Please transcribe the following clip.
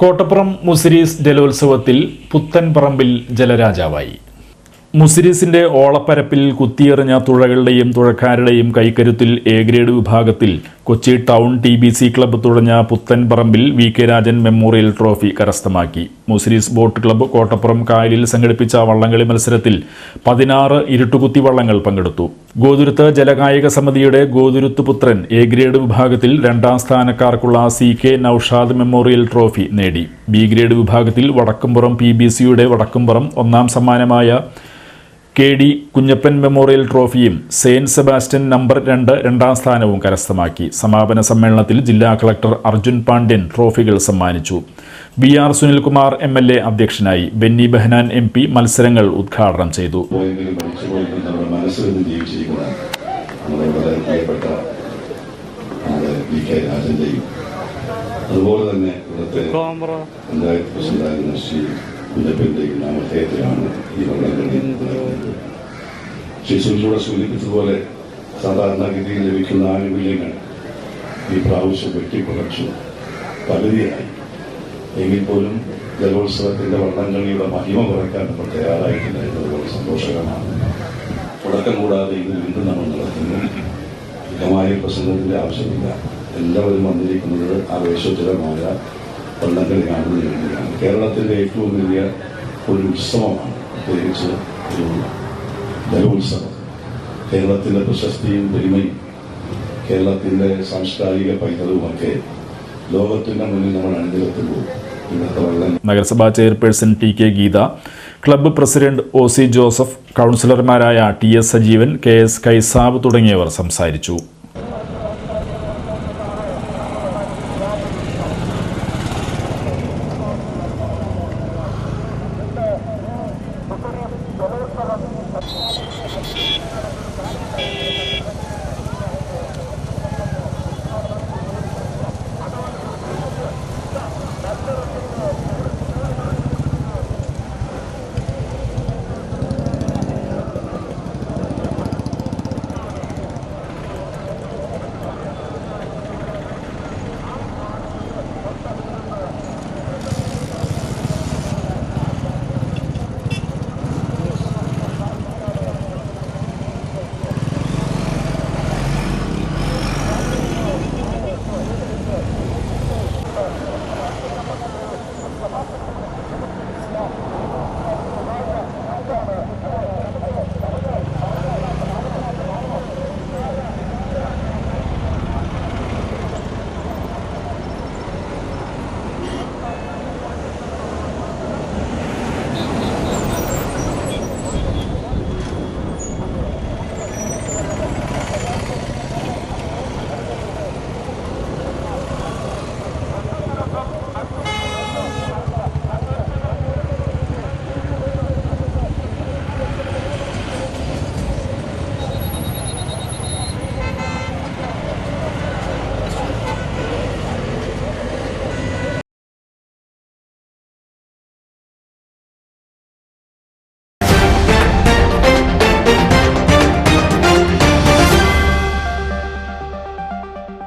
കോട്ടപ്പുറം മുസിരീസ് ജലോത്സവത്തിൽ പുത്തൻപറമ്പിൽ ജലരാജാവായി. മുസിരീസിന്റെ ഓളപ്പരപ്പിൽ കുത്തിയെറിഞ്ഞ തുഴകളുടെയും തുഴക്കാരുടെയും കൈക്കരുത്തിൽ എ ഗ്രേഡ് വിഭാഗത്തിൽ Kochi town T B C club തുടങ്ങിയ Puthenparambil V K Rajan memorial trophy കരസ്ഥമാക്കി. മുസിരീസ് ബോട്ട് ക്ലബ്ബ് കോട്ടപ്പുറം കായലിൽ സംഘടിപ്പിച്ച വള്ളംകളി മത്സരത്തിൽ പതിനാറ് ഇരുട്ടുകുത്തി വള്ളങ്ങൾ പങ്കെടുത്തു. ഗോതുരുത്ത് ജലകായിക സമിതിയുടെ ഗോതുരുത്ത് പുത്രൻ എ ഗ്രേഡ് വിഭാഗത്തിൽ രണ്ടാം സ്ഥാനക്കാർക്കുള്ള C K Noushad memorial trophy നേടി. ബി ഗ്രേഡ് വിഭാഗത്തിൽ വടക്കുംപുറം പി ബി സിയുടെ വടക്കുംപുറം ഒന്നാം സമ്മാനമായ കെ ഡി കുഞ്ഞപ്പൻ മെമ്മോറിയൽ ട്രോഫിയും സെയിന്റ് സെബാസ്റ്റ്യൻ നമ്പർ രണ്ട് രണ്ടാം സ്ഥാനവും കരസ്ഥമാക്കി. സമാപന സമ്മേളനത്തിൽ ജില്ലാ കളക്ടർ അർജുൻ പാണ്ഡ്യൻ ട്രോഫികൾ സമ്മാനിച്ചു. B R Sunilkumar M L A അധ്യക്ഷനായി ബെന്നി ബെഹനാൻ എം പി മത്സരങ്ങൾ ഉദ്ഘാടനം ചെയ്തു. അതുപോലെ തന്നെ ഇവിടുത്തെ പഞ്ചായത്ത് പ്രസിഡന്റായിരുന്ന ശ്രീ കുഞ്ഞപ്പന്റെ നാമധേയത്തിലാണ് ഈ വള്ളംകളി സുനിലൂടെ സൂചിപ്പിച്ചതുപോലെ സാധാരണഗതിയിൽ ലഭിക്കുന്ന ആനുകൂല്യങ്ങൾ ഈ പ്രാവശ്യം വെട്ടിക്കുറച്ചു പകുതിയായി. എങ്കിൽ പോലും ജലോത്സവത്തിന്റെ വള്ളംകളിയുടെ മഹിമ കുറയ്ക്കാൻ നമ്മൾ തയ്യാറായിട്ടില്ല എന്നത് സന്തോഷകരമാണ്. തുടക്കം കൂടാതെ ഇത് വീണ്ടും നമ്മൾ നടത്തുന്നു. ഇതമായ പ്രസംഗത്തിന്റെ ആവശ്യമില്ല. എല്ലാവരും വന്നിരിക്കുന്നത് ആവേശോജ്വലമായ വള്ളംകളി കേരളത്തിന്റെ ഏറ്റവും വലിയ ഒരു ഉത്സവമാണ് പ്രത്യേകിച്ച് ഒരു ജലോത്സവം കേരളത്തിന്റെ പ്രശസ്തിയും പെരുമയും കേരളത്തിന്റെ സാംസ്കാരിക പൈതൃകവുമൊക്കെ ലോകത്തിന്റെ മുന്നിൽ നമ്മൾ അണിനിരത്തുമ്പോൾ നഗരസഭാ chairperson T K Geetha club president O C Joseph കൗൺസിലർമാരായ T S Sajeevan K S Kaisab തുടങ്ങിയവർ സംസാരിച്ചു.